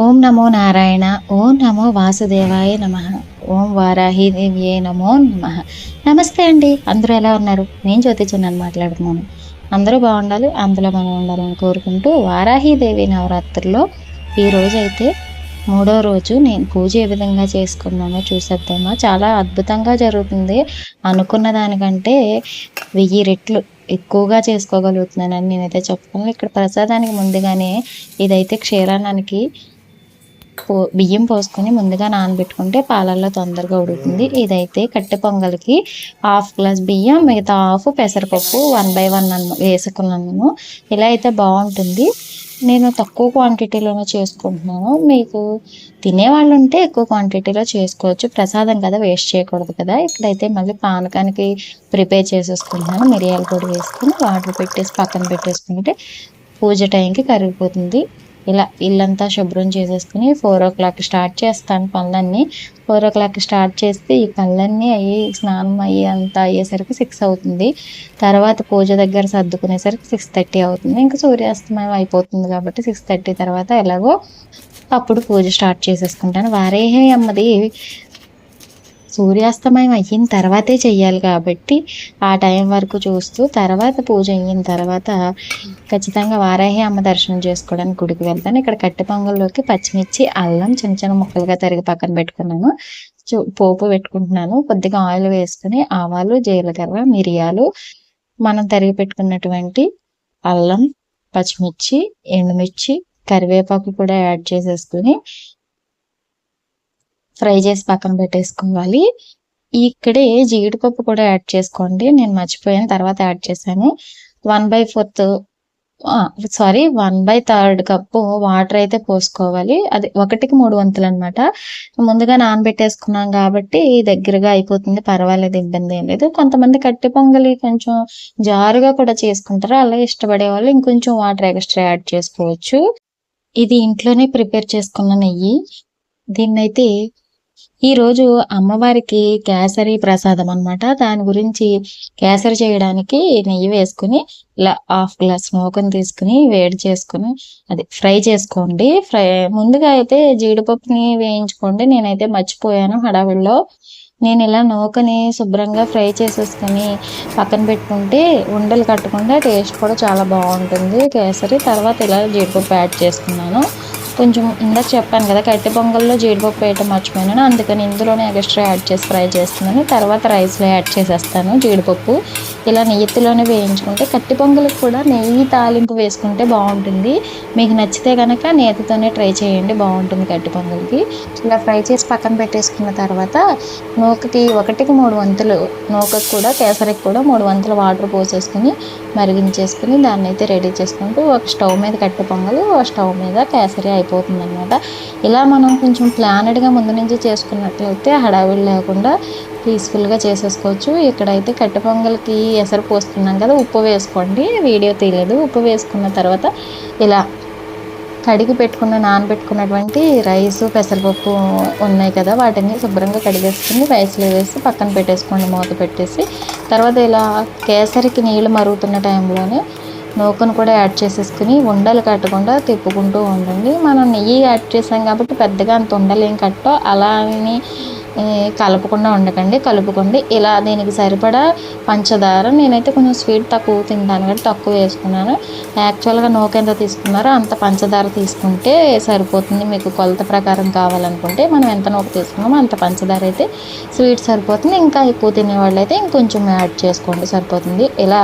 ఓం నమో నారాయణ ఓం నమో వాసుదేవాయ నమ ఓం వారాహి దేవ్యే నమో నమ. నమస్తే అండి అందరూ ఎలా ఉన్నారు? నేను జ్యోతి చిన్నాను మాట్లాడుతున్నాను. అందరూ బాగుండాలి అందులో మనం ఉండాలని కోరుకుంటూ వారాహిదేవి నవరాత్రిలో నవరాత్రుల్లో ఈ అయితే మూడో రోజు నేను పూజ ఏ విధంగా చేసుకున్నామో చూసేద్దామా. చాలా అద్భుతంగా జరుగుతుంది. అనుకున్న దానికంటే వెయ్యి రెట్లు ఎక్కువగా చేసుకోగలుగుతున్నానని నేనైతే చెప్తాను ఇక్కడ ప్రసాదానికి ముందుగానే ఇదైతే క్షీరాన్నానికి పో బియ్యం పోసుకొని ముందుగా నానబెట్టుకుంటే పాలల్లో తొందరగా ఉడుకుతుంది. ఇదైతే కట్టె పొంగల్కి హాఫ్ గ్లాస్ బియ్యం మిగతా హాఫ్ పెసరపప్పు వన్ బై వన్ వేసుకున్నాను ఇలా అయితే బాగుంటుంది. నేను తక్కువ క్వాంటిటీలోనే చేసుకుంటున్నాను. మీకు తినేవాళ్ళు ఉంటే ఎక్కువ క్వాంటిటీలో చేసుకోవచ్చు. ప్రసాదం కదా వేస్ట్ చేయకూడదు కదా. ఇక్కడైతే మళ్ళీ పానకానికి ప్రిపేర్ చేసేసుకుంటున్నాను. మిరియాల పొడి వేసుకుని వాటర్ పెట్టేసి పక్కన పెట్టేసుకుంటే పూజ టైంకి కరిగిపోతుంది. ఇలా ఇల్లంతా శుభ్రం చేసేసుకుని ఫోర్ ఓ క్లాక్ స్టార్ట్ చేస్తాను పనులన్నీ. ఫోర్ ఓ క్లాక్ స్టార్ట్ చేస్తే ఈ పనులన్నీ అయ్యి స్నానం అయ్యి అంతా అయ్యేసరికి సిక్స్ అవుతుంది. తర్వాత పూజ దగ్గర సర్దుకునేసరికి సిక్స్ థర్టీ అవుతుంది. ఇంకా సూర్యాస్తమయం అయిపోతుంది కాబట్టి సిక్స్ థర్టీ తర్వాత ఎలాగో అప్పుడు పూజ స్టార్ట్ చేసేసుకుంటాను. వారే అమ్మది. సూర్యాస్తమయం అయిన తర్వాతే చెయ్యాలి కాబట్టి ఆ టైం వరకు చూస్తూ తర్వాత పూజ అయిన తర్వాత ఖచ్చితంగా వారాహి అమ్మ దర్శనం చేసుకోవడానికి గుడికి వెళ్తాను. ఇక్కడ కట్టె పొంగల్లోకి పచ్చిమిర్చి అల్లం చిన్న చిన్న ముక్కలుగా తరిగి పక్కన పెట్టుకున్నాను. చూ- పోపు పెట్టుకుంటున్నాను. కొద్దిగా ఆయిల్ వేసుకుని ఆవాలు జీలకర్ర మిరియాలు మనం తరిగి పెట్టుకున్నటువంటి అల్లం పచ్చిమిర్చి ఎండుమిర్చి కరివేపాకు కూడా యాడ్ చేసేసుకుని ఫ్రై చేసి పక్కన పెట్టేసుకోవాలి. ఇక్కడే జీడిపప్పు కూడా యాడ్ చేసుకోండి. నేను మర్చిపోయాను తర్వాత యాడ్ చేశాను. One by fourth sorry one by third cup water అయితే పోసుకోవాలి. అది ఒకటికి మూడు వంతులు అనమాట ముందుగా నానబెట్టేసుకున్నాం కాబట్టి దగ్గరగా అయిపోతుంది పర్వాలేదు ఇబ్బంది ఏం లేదు. కొంతమంది కట్టె పొంగలి కొంచెం జారుగా కూడా చేసుకుంటారు. అలా ఇష్టపడే వాళ్ళు ఇంకొంచెం వాటర్ ఎక్స్ట్రా యాడ్ చేసుకోవచ్చు. ఇది ఇంట్లోనే ప్రిపేర్ చేసుకున్న నెయ్యి. దీన్నైతే ఈ రోజు అమ్మవారికి కేసరి ప్రసాదం అన్నమాట. దాని గురించి కేసరి చేయడానికి నెయ్యి వేసుకుని ఇలా హాఫ్ గ్లాస్ నూకను తీసుకుని వేడి చేసుకుని అది ఫ్రై చేసుకోండి. ఫ్రై ముందుగా అయితే జీడిపప్పుని వేయించుకోండి. నేనైతే మర్చిపోయాను హడావిడిలో. నేను ఇలా నూకని శుభ్రంగా ఫ్రై చేసేసుకొని పక్కన పెట్టుకుంటే ఉండలు కట్టకుండా టేస్ట్ కూడా చాలా బాగుంటుంది. కేసరి తర్వాత ఇలా జీడిపప్పు యాడ్ చేసుకున్నాను. కొంచెం ఇందాక చెప్పాను కదా కట్టె పొంగల్లో జీడిపప్పు వేయటం మర్చిపోయాను. అందుకని ఇందులోనే ఎక్స్ట్రా యాడ్ చేసి ఫ్రై చేస్తున్నాను. తర్వాత రైస్లో యాడ్ చేసేస్తాను జీడిపప్పు. ఇలా నెయ్యిలోనే వేయించుకుంటే కట్టె పొంగలకు కూడా నెయ్యి తాలింపు వేసుకుంటే బాగుంటుంది. మీకు నచ్చితే కనుక నేతితోనే ట్రై చేయండి బాగుంటుంది కట్టె పొంగల్కి. ఇలా ఫ్రై చేసి పక్కన పెట్టేసుకున్న తర్వాత నూకకి ఒకటికి మూడు వంతులు నూకకి కూడా కేసరికి కూడా మూడు వంతులు వాటర్ పోసేసుకుని మరిగించేసుకుని దాన్ని అయితే రెడీ చేసుకుంటూ ఒక స్టవ్ మీద కట్టె పొంగలు ఒక స్టవ్ మీద కేసరి అయిపోతుంది అనమాట ఇలా మనం కొంచెం ప్లానెడ్గా ముందు నుంచి చేసుకున్నట్లయితే హడావిడి లేకుండా పీస్ఫుల్గా చేసేసుకోవచ్చు. ఇక్కడైతే కట్టె పొంగల్కి ఎసరు పోస్తున్నాం కదా ఉప్పు వేసుకోండి. వీడియో తీయలేదు. ఉప్పు వేసుకున్న తర్వాత ఇలా కడిగి పెట్టుకున్న నానబెట్టుకున్నటువంటి రైస్ పెసరపప్పు ఉన్నాయి కదా వాటిని శుభ్రంగా కడిగేసుకుని రైస్లో వేసి పక్కన పెట్టేసుకోండి మూత పెట్టేసి. తర్వాత ఇలా కేసరికి నీళ్ళు మరుగుతున్న టైంలోనే నూకను కూడా యాడ్ చేసేసుకుని ఉండలు కట్టకుండా తిప్పుకుంటూ ఉండండి. మనం నెయ్యి యాడ్ చేసాం కాబట్టి పెద్దగా అంత ఉండలేం కట్టో. అలా అని కలపకుండా ఉండకండి. కలుపుకోండి. ఇలా దీనికి సరిపడా పంచదార నేనైతే కొంచెం స్వీట్ తక్కువ తింటాను కాబట్టి తక్కువ వేసుకున్నాను. యాక్చువల్గా నోకెంత ఎంత తీసుకున్నారో అంత పంచదార తీసుకుంటే సరిపోతుంది. మీకు కొలత ప్రకారం కావాలనుకుంటే మనం ఎంత నూక తీసుకున్నామో అంత పంచదార అయితే స్వీట్ సరిపోతుంది. ఇంకా ఎక్కువ తినేవాళ్ళు అయితే ఇంకొంచెం యాడ్ చేసుకోండి సరిపోతుంది. ఇలా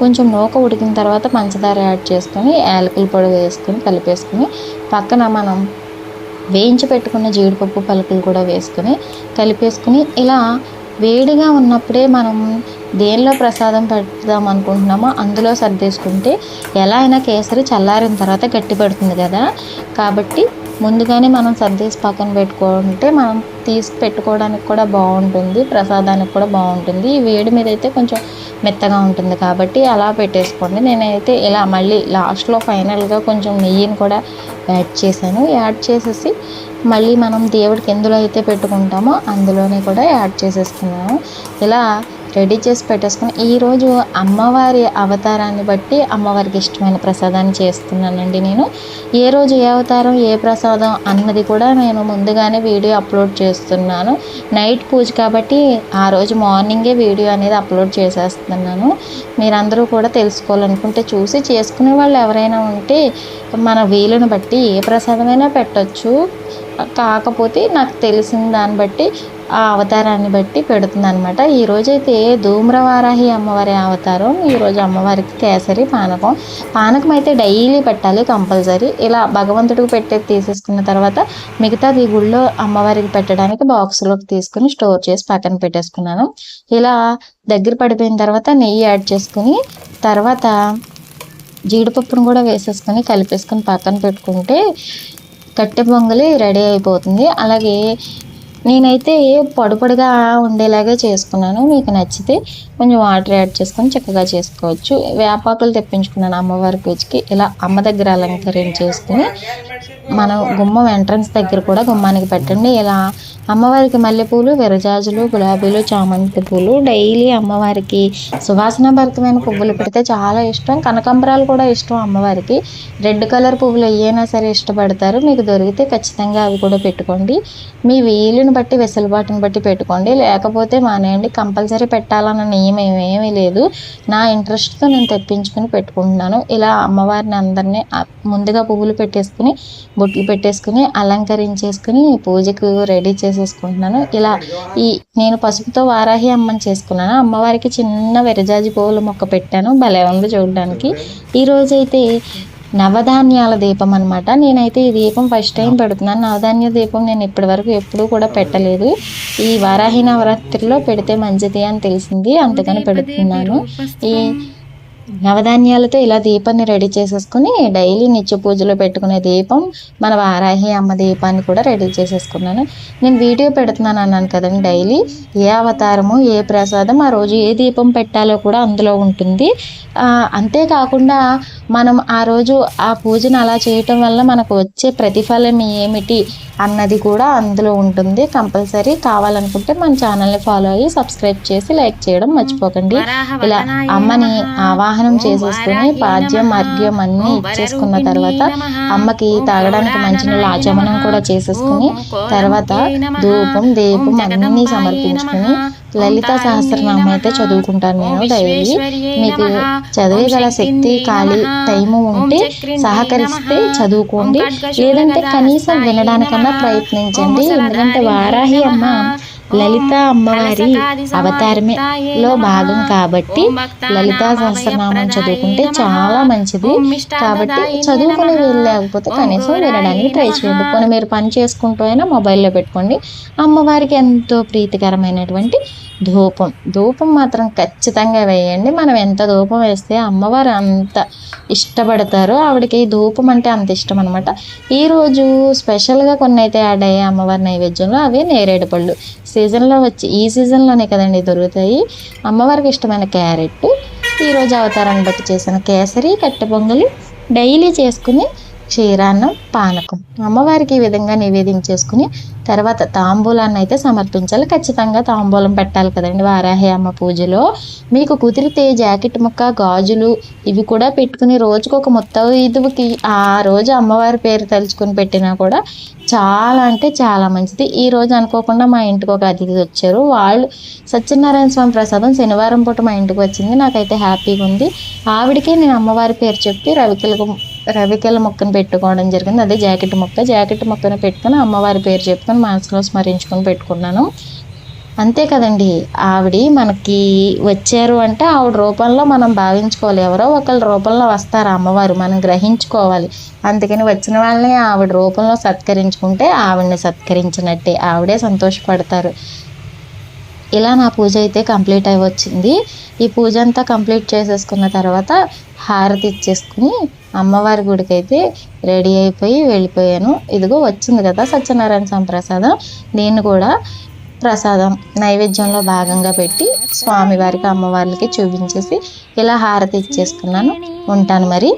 కొంచెం నూక ఉడికిన తర్వాత పంచదార యాడ్ చేసుకొని యాలకుల పొడి వేసుకొని కలిపేసుకుని పక్కన మనం వేయించి పెట్టుకున్న జీడిపప్పు పలుకులు కూడా వేసుకుని కలిపేసుకుని ఇలా వేడిగా ఉన్నప్పుడే మనం దేనిలో ప్రసాదం పెడదాం అనుకుంటున్నామో అందులో సర్దేసుకుంటే ఎలా అయినా కేసరి చల్లారిన తర్వాత గట్టి పడుతుంది కదా. కాబట్టి ముందుగానే మనం సర్దేసి పక్కన పెట్టుకుంటే మనం తీసి పెట్టుకోవడానికి కూడా బాగుంటుంది ప్రసాదానికి కూడా బాగుంటుంది. ఈ వేడి మీద అయితే కొంచెం మెత్తగా ఉంటుంది కాబట్టి అలా పెట్టేసుకోండి. నేనైతే ఇలా మళ్ళీ లాస్ట్లో ఫైనల్గా కొంచెం నెయ్యిని కూడా యాడ్ చేశాను. యాడ్ చేసేసి మళ్ళీ మనం దేవుడికి ఎందులో అయితే పెట్టుకుంటామో అందులోనే కూడా యాడ్ చేసేసుకున్నాము ఇలా రెడీ చేసి పెట్టేసుకుని ఈరోజు అమ్మవారి అవతారాన్ని బట్టి అమ్మవారికి ఇష్టమైన ప్రసాదాన్ని చేస్తున్నానండి నేను. ఏ రోజు ఏ అవతారం ఏ ప్రసాదం అన్నది కూడా నేను ముందుగానే వీడియో అప్లోడ్ చేస్తున్నాను. నైట్ పూజ కాబట్టి ఆ రోజు మార్నింగే వీడియో అనేది అప్లోడ్ చేసేస్తున్నాను. మీరందరూ కూడా తెలుసుకోవాలనుకుంటే చూసి చేసుకునే వాళ్ళు ఎవరైనా ఉంటే మన వీలుని బట్టి ఏ ప్రసాదమైనా పెట్టచ్చు. కాకపోతే నాకు తెలిసిన దాన్ని బట్టి ఆ అవతారాన్ని బట్టి పెడుతుంది అనమాట ఈరోజైతే ధూమ్రవారాహి అమ్మవారి అవతారం ఈరోజు అమ్మవారికి కేసరి పానకం. పానకం అయితే డైలీ పెట్టాలి కంపల్సరీ. ఇలా భగవంతుడికి పెట్టేది తీసేసుకున్న తర్వాత మిగతాది గుళ్ళో అమ్మవారికి పెట్టడానికి బాక్స్లోకి తీసుకుని స్టోర్ చేసి పక్కన పెట్టేసుకున్నాను. ఇలా దగ్గర పడిపోయిన తర్వాత నెయ్యి యాడ్ చేసుకుని తర్వాత జీడిపప్పును కూడా వేసేసుకొని కలిపేసుకొని పక్కన పెట్టుకుంటే కట్టె పొంగలి రెడీ అయిపోతుంది. అలాగే నేనైతే పొడిపొడిగా ఉండేలాగే చేసుకున్నాను. మీకు నచ్చితే కొంచెం వాటర్ యాడ్ చేసుకొని చక్కగా చేసుకోవచ్చు. వేపాకులు తెప్పించుకున్నాను అమ్మవారి పూజకి. ఇలా అమ్మ దగ్గర అలంకరించేసుకుని మనం గుమ్మం ఎంట్రన్స్ దగ్గర కూడా గుమ్మానికి పెట్టండి. ఇలా అమ్మవారికి మల్లెపూలు విరజాజులు గులాబీలు చామంతి పూలు డైలీ అమ్మవారికి సువాసన భరితమైన పువ్వులు పెడితే చాలా ఇష్టం. కనకాంబరాలు కూడా ఇష్టం అమ్మవారికి. రెడ్ కలర్ పువ్వులు ఏవైనా సరే ఇష్టపడతారు. మీకు దొరికితే ఖచ్చితంగా అవి కూడా పెట్టుకోండి. మీ వీలుని బట్టి వెసులుబాటుని బట్టి పెట్టుకోండి. లేకపోతే మానేయండి. కంపల్సరీ పెట్టాలన్న నియమం ఏమీ లేదు. నా ఇంట్రెస్ట్తో నేను తెప్పించుకుని పెట్టుకుంటున్నాను. ఇలా అమ్మవారిని అందరినీ ముందుగా పువ్వులు పెట్టేసుకుని బొట్లు పెట్టేసుకుని అలంకరించేసుకుని పూజకు రెడీ చేసేసుకుంటున్నాను. ఇలా ఈ నేను పసుపుతో వారాహి అమ్మని చేసుకున్నాను. అమ్మవారికి చిన్న విరజాజి పువ్వుల మొక్క పెట్టాను. భలే ఉంది చూడడానికి. ఈరోజైతే నవధాన్యాల దీపం అనమాట నేనైతే ఈ దీపం ఫస్ట్ టైం పెడుతున్నాను. నవధాన్య దీపం నేను ఇప్పటి వరకు ఎప్పుడూ కూడా పెట్టలేదు. ఈ వారాహి నవరాత్రిలో పెడితే మంచిది అని తెలిసింది. అందుకని పెడుతున్నాను. ఈ నవధాన్యాలతో ఇలా దీపాన్ని రెడీ చేసేసుకుని డైలీ నిత్య పూజలో పెట్టుకునే దీపం మన వారాహి అమ్మ దీపాన్ని కూడా రెడీ చేసేసుకున్నాను. నేను వీడియో పెడుతున్నాను అన్నాను కదండి డైలీ. ఏ అవతారము ఏ ప్రసాదం ఆ రోజు ఏ దీపం పెట్టాలో కూడా అందులో ఉంటుంది. అంతేకాకుండా మనం ఆ రోజు ఆ పూజను అలా చేయటం వల్ల మనకు వచ్చే ప్రతిఫలం ఏమిటి అన్నది కూడా అందులో ఉంటుంది. కంపల్సరీ కావాలనుకుంటే మన ఛానల్ని ఫాలో అయ్యి సబ్స్క్రైబ్ చేసి లైక్ చేయడం మర్చిపోకండి. ఇలా అమ్మని ఆవాహనం చేసేసుకుని పాద్యం అర్ఘ్యం అన్నీ ఇచ్చేసుకున్న తర్వాత అమ్మకి తాగడానికి మంచినీళ్ళు ఆచమనం కూడా చేసేసుకుని తర్వాత ధూపం దీపం అన్నీ సమర్పించుకుని లలిత సహస్రనామం అయితే చదువుకుంటాను నేను డైలీ మీకు చదివేగల శక్తి ఖాళీ టైము ఉంటే సహకరిస్తే చదువుకోండి. లేదంటే కనీసం వినడానికన్నా ప్రయత్నించండి. ఎందుకంటే వారాహి అమ్మ లలిత అమ్మవారి అవతారమే లో భాగం కాబట్టి లలితా సహస్రనామం చదువుకుంటే చాలా మంచిది. కాబట్టి చదువుకునే లేకపోతే కనీసం వినడానికి ట్రై చేయండి. కొన్ని మీరు పని చేసుకుంటూ అయినా మొబైల్లో పెట్టుకోండి. అమ్మవారికి ఎంతో ప్రీతికరమైనటువంటి ధూపం. ధూపం మాత్రం ఖచ్చితంగా వేయండి. మనం ఎంత ధూపం వేస్తే అమ్మవారు అంత ఇష్టపడతారు ఆవిడకి ధూపం అంటే అంత ఇష్టం అనమాట ఈరోజు స్పెషల్గా కొన్ని అయితే యాడ్ అయ్యాయి అమ్మవారి నైవేద్యంలో అవి నేరేడు పళ్ళు. సీజన్లో వచ్చి ఈ సీజన్లోనే కదండి దొరుకుతాయి. అమ్మవారికి ఇష్టమైన క్యారెట్ ఈరోజు అవతారాన్ని బట్టి చేసిన కేసరి కట్టె పొంగలి డైలీ చేసుకుని క్షీరాన్నం పానకం. అమ్మవారికి ఈ విధంగా నివేదించేసుకుని తర్వాత తాంబూలాన్ని అయితే సమర్పించాలి. ఖచ్చితంగా తాంబూలం పెట్టాలి కదండి వారాహి అమ్మ పూజలో. మీకు కుదిరితే జాకెట్ ముక్క గాజులు ఇవి కూడా పెట్టుకుని రోజుకు ఒక ముత్తైదువుకి ఆ రోజు అమ్మవారి పేరు తలుచుకుని పెట్టినా కూడా చాలా అంటే చాలా మంచిది. ఈ రోజు అనుకోకుండా మా ఇంటికి ఒక అతిథి వచ్చారు. వాళ్ళు సత్యనారాయణ స్వామి ప్రసాదం శనివారం పూట మా ఇంటికి వచ్చింది. నాకైతే హ్యాపీగా ఉంది. ఆవిడకే నేను అమ్మవారి పేరు చెప్పి రవికెలకు రవికెల మొక్కను పెట్టుకోవడం జరిగింది. అదే జాకెట్ మొక్క. జాకెట్ మొక్కను పెట్టుకుని అమ్మవారి పేరు చెప్పుకొని మనసులో స్మరించుకొని పెట్టుకున్నాను. అంతే కదండి. ఆవిడ మనకి వచ్చారు అంటే ఆవిడ రూపంలో మనం భావించుకోవాలి. ఎవరో ఒకళ్ళ రూపంలో వస్తారు అమ్మవారు. మనం గ్రహించుకోవాలి. అందుకని వచ్చిన వాళ్ళని ఆవిడ రూపంలో సత్కరించుకుంటే ఆవిడని సత్కరించినట్టే. ఆవిడే సంతోషపడతారు. ఇలా నా పూజ అయితే కంప్లీట్ అయి వచ్చింది ఈ పూజ అంతా కంప్లీట్ చేసేసుకున్న తర్వాత హారతి ఇచ్చేసుకుని అమ్మవారి గుడికి అయితే రెడీ అయిపోయి వెళ్ళిపోయాను. ఇదిగో వచ్చింది కదా సత్యనారాయణ స్వామి ప్రసాదం. దీన్ని కూడా ప్రసాదం నైవేద్యంలో భాగంగా పెట్టి స్వామివారికి అమ్మవారికి చూపించేసి ఇలా హారతి ఇచ్చేసుకున్నాను. ఉంటాను మరి.